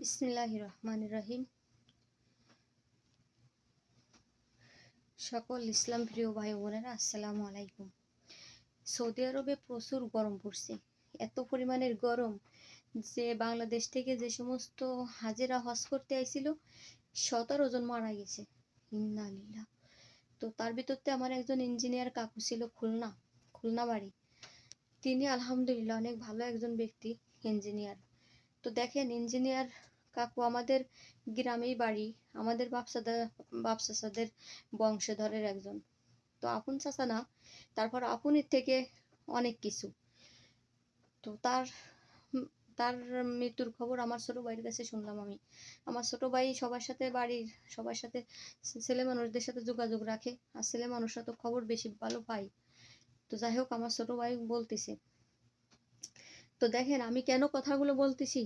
বিসমিল্লাহ রহমান রহিম সকল ইসলাম প্রিয় ভাই বোনেরা, আসসালামু আলাইকুম। সৌদি আরবে প্রচুর গরম পড়ছে। এত পরিমাণের গরম যে বাংলাদেশ থেকে যে সমস্ত হাজেরা হজ করতে আইছিল, সতেরো জন মারা গেছে। ইন্নালিল্লাহ তো তার ভিতরতে আমার একজন ইঞ্জিনিয়ার কাকু ছিল খুলনা খুলনা বাড়ি। তিনি আলহামদুলিল্লাহ অনেক ভালো একজন ব্যক্তি, ইঞ্জিনিয়ার। তো দেখেন ইঞ্জিনিয়ার কাকু আমাদের গ্রামেই বাড়ি। আমাদের বাপসাদা, বাপসাসাদের বংশধরের একজন। তো আপন চাচা না, তারপর আপনের থেকে অনেক কিছু। তো তার তার মৃত্যুর খবর আমার ছোট ভাইয়ের কাছে শুনলাম আমি। আমার ছোট ভাই সবার সাথে বাড়ির, সবার সাথে ছেলে মানুষদের সাথে যোগাযোগ রাখে। আর ছেলে মানুষরা তো খবর বেশি ভালো পাই তো যাই হোক, আমার ছোট ভাই বলতেছে তো দেখেন আমি কেন কথাগুলো বলতেছি?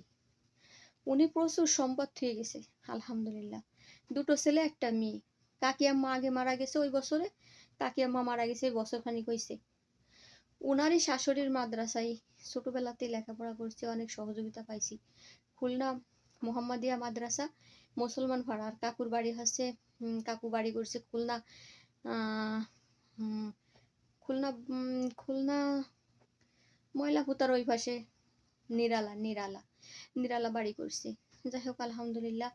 উনি প্রচুর সম্পদ থুয়ে গেছে, আলহামদুলিল্লাহ। দুটো ছেলে, একটা মেয়ে। কাকি আম্মা আগে মারা গেছে ওই বছরে, কাকি আম্মা মারা গেছে এই বছর খানিক হয়েছে উনারই শাশুড়ির মাদ্রাসায় ছোটবেলাতেই লেখাপড়া করছে, অনেক সহযোগিতা পাইছি। খুলনা মোহাম্মদিয়া মাদ্রাসা, মুসলমান আর কাকুর বাড়ি হচ্ছে কাকু বাড়ি করছে খুলনা খুলনা খুলনা ময়লাপুতার ওই পাশে নিরালা নিরালা নিরালা বাড়ি করছে। যাই হোক, আলহামদুলিল্লাহ।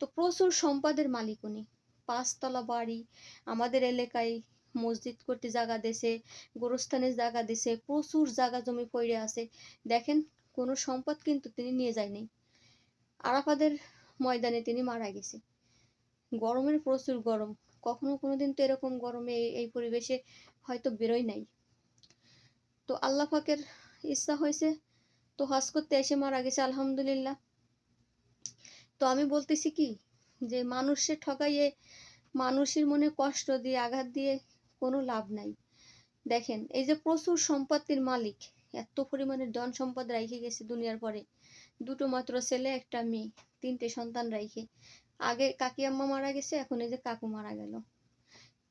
তো প্রচুর সম্পদের মালিক উনি। পাঁচতলা বাড়ি, আমাদের এলাকায় মসজিদ করতে জায়গা দিছে গোরস্থানের জায়গা দিছে প্রচুর জায়গা জমি পড়ে আছে। দেখেন, কোনো সম্পদ কিন্তু তিনি নিয়ে যায়নি। আরাফাদের ময়দানে তিনি মারা গেছে। গরমের প্রচুর গরম। কখনো কোনোদিন তো এরকম গরমে এই পরিবেশে হয়তো বেরোয় নাই। তো আল্লাহ পাকের ইচ্ছা হয়েছে, তো হজ করতে এসে মারা গেছে, আলহামদুলিল্লাহ। তো আমি বলতেছি কি, যে মানুষের ঠকাইয়ে মানুষের মনে কষ্ট দিয়ে, আঘাত দিয়ে কোনো লাভ নাই। দেখেন, এই যে প্রচুর সম্পত্তির মালিক, এত পরিমাণে ধন সম্পদ রাইখে গেছে দুনিয়ার পরে। দুটো মাত্র ছেলে, একটা মেয়ে, তিনটে সন্তান রাইখে। আগে কাকি আম্মা মারা গেছে, এখন এই যে কাকু মারা গেল।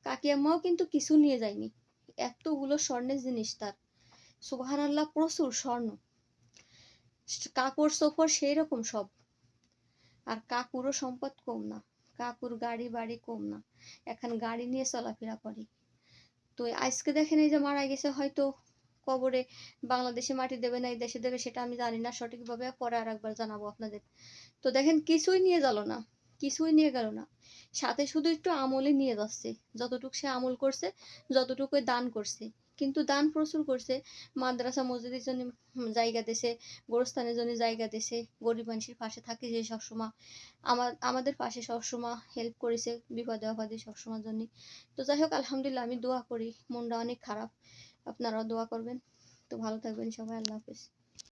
কাকি আম্মাও কিন্তু কিছু নিয়ে যায়নি। এতগুলো স্বর্ণের জিনিস তার। সুবাহান আল্লাহ প্রচুর স্বর্ণ। কাকুর সফর সেই রকম সব। আর কাকুরও সম্পদ কম না। কাকুর গাড়ি বাড়ি কম না। এখন গাড়ি নিয়ে চলাফেরা করে। তো আজকে দেখেন এই যে মারা গেছে, হয়তো কবরে বাংলাদেশে মাটি দেবে না, এই দেশে দেবে, সেটা আমি জানি না। সঠিকভাবে পরে আর একবার জানাব আপনাদের। তো দেখেন কিছুই নিয়ে গেল না। কিছুই নিয়ে গেল না। সাথে শুধু একটু আমলে নিয়ে যাচ্ছে। যতটুকু সে আমল করছে যতটুকু দান করছে। কিন্তু দান প্রচুর করছে। মাদ্রাসা মসজিদের জন্য জায়গা দিছে, গোরস্থানের জন্য জায়গা দিছে, গরিব মানুষের পাশে থাকে যে সবসময়। আমার আমাদের পাশে সবসময় হেল্প করেছে, বিপদে আপদে সবসময় জন্য। তো যাই হোক, আলহামদুলিল্লাহ আমি দোয়া করি, মনটা অনেক খারাপ। আপনারাও দোয়া করবেন। তো ভালো থাকবেন সবাই, আল্লাহ হাফিজ।